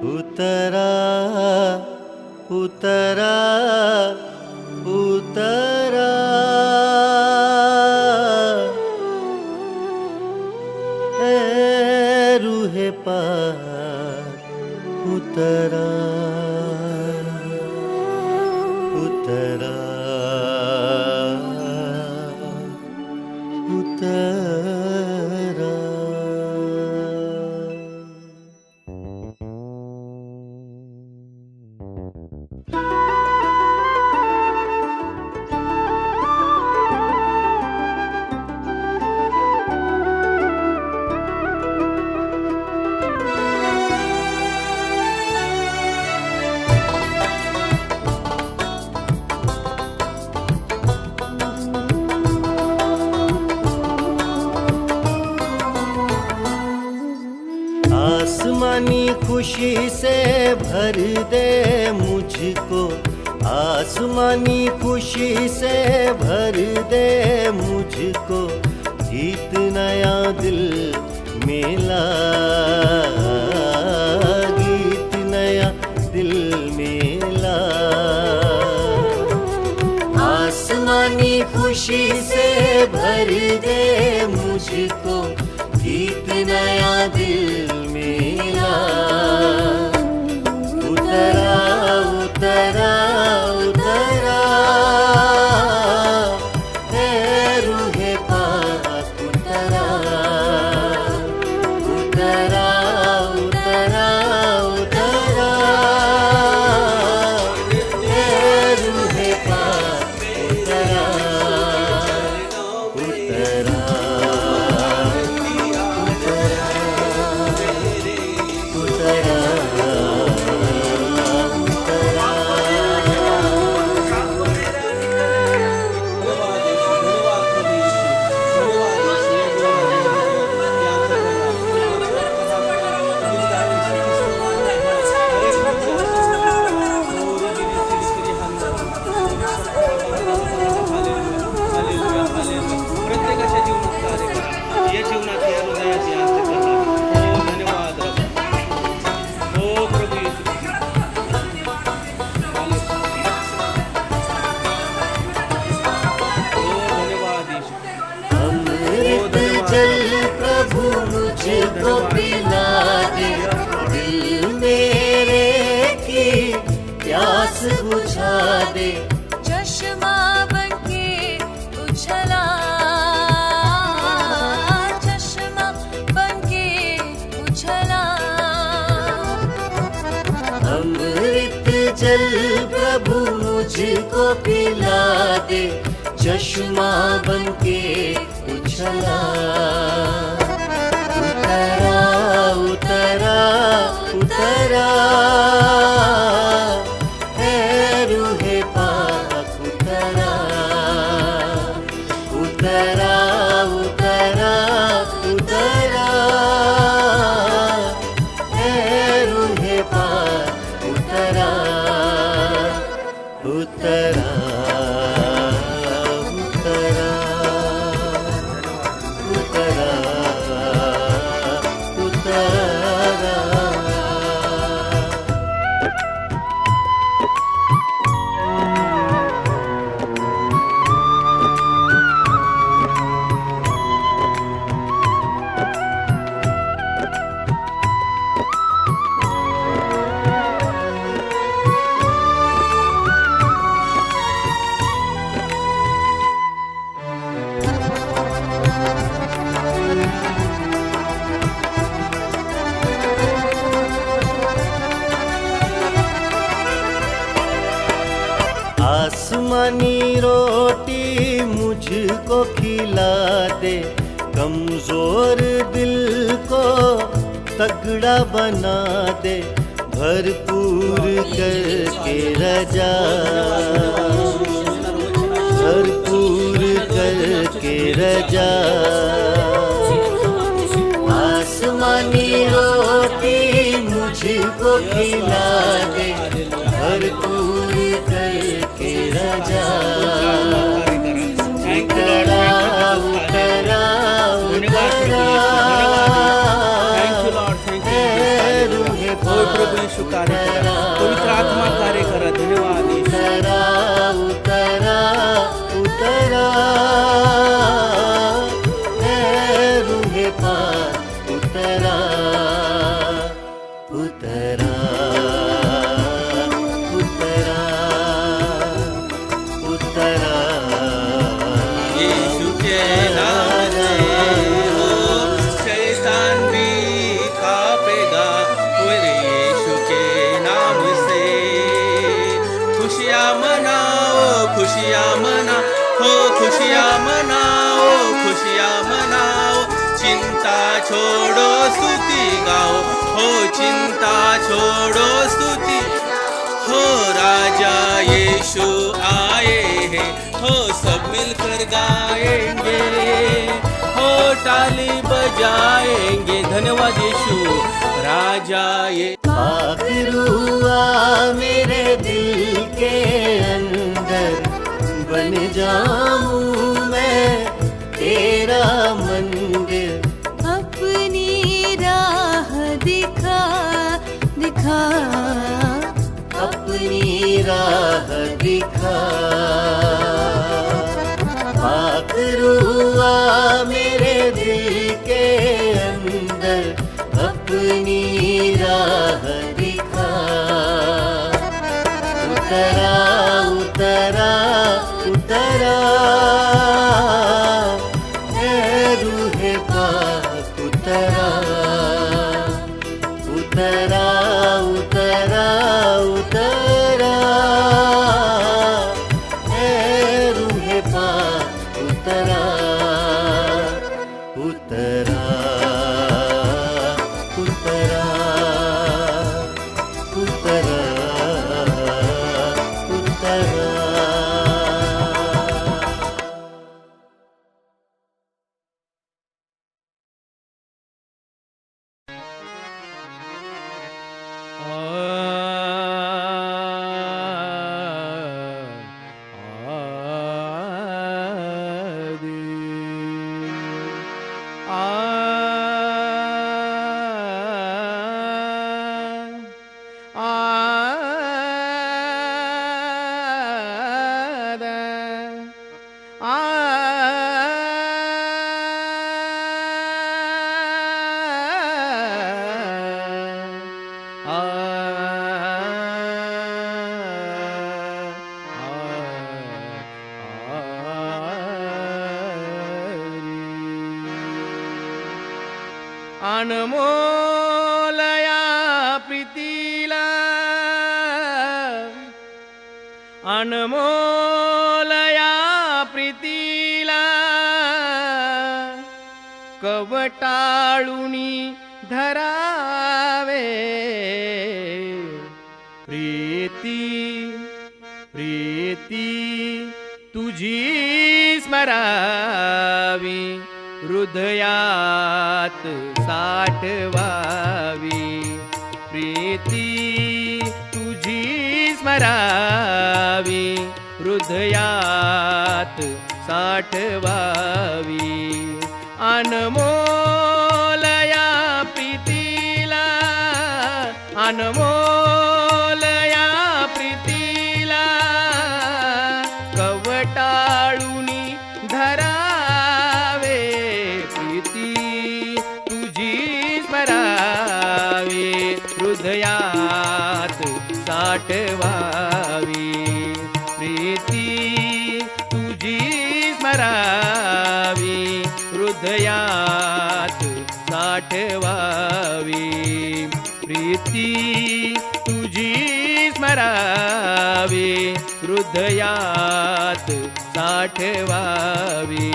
उतरा उतरा उतरा। ए रूहे पार उतरा। आसमानी खुशी से भर दे मुझको। आसमानी खुशी से भर दे मुझको। गीत नया दिल मिला। गीत नया दिल मिला। आसमानी खुशी से भर दे मुझको। गीत नया दिल मिला प्यास बुझा दे। चश्मा बनके उछला। चश्मा बनके उछला। अमृत जल प्रभु मुझको पिला दे। चश्मा बनके उछला। आसमानी रोटी मुझको खिला दे कमज़ोर दिल को तगड़ा बना दे भरपूर करके रजा। भरपूर करके रजा। आसमानी रोटी मुझको खिला दे भरपूर रजा. उतरा उतरा उतरा पवित्र आत्मा कार्य करा. धन्यवाद हो, खुशियाँ मनाओ खुशियाँ मनाओ। चिंता छोड़ो, स्तुति गाओ। हो, चिंता छोड़ो, स्तुति हो, राजा यीशु आए हैं। हो, सब मिलकर गाएँगे। हो, ताली बजाएँगे, धन्यवाद यीशु। राजा ये आखिर हुआ मेरे दिल के अंदर बन जाऊँ मैं तेरा मंदिर। अपनी राह दिखा दिखा। अपनी राह दिखा। हुआ मेरे दिल के अंदर अपनी राह उतरा अनमोलया प्रीतीला. अनमोलया प्रीतीला. कवटाळुनी धरावे. प्रीती प्रीती तुझी स्मरा हृदयात साठवावी. प्रीती तुझी स्मरावी. हृदयात साठवावी. अनमोल हृदयात साठवावी. प्रीती तुझी स्मरावी. हृदयात साठवावी.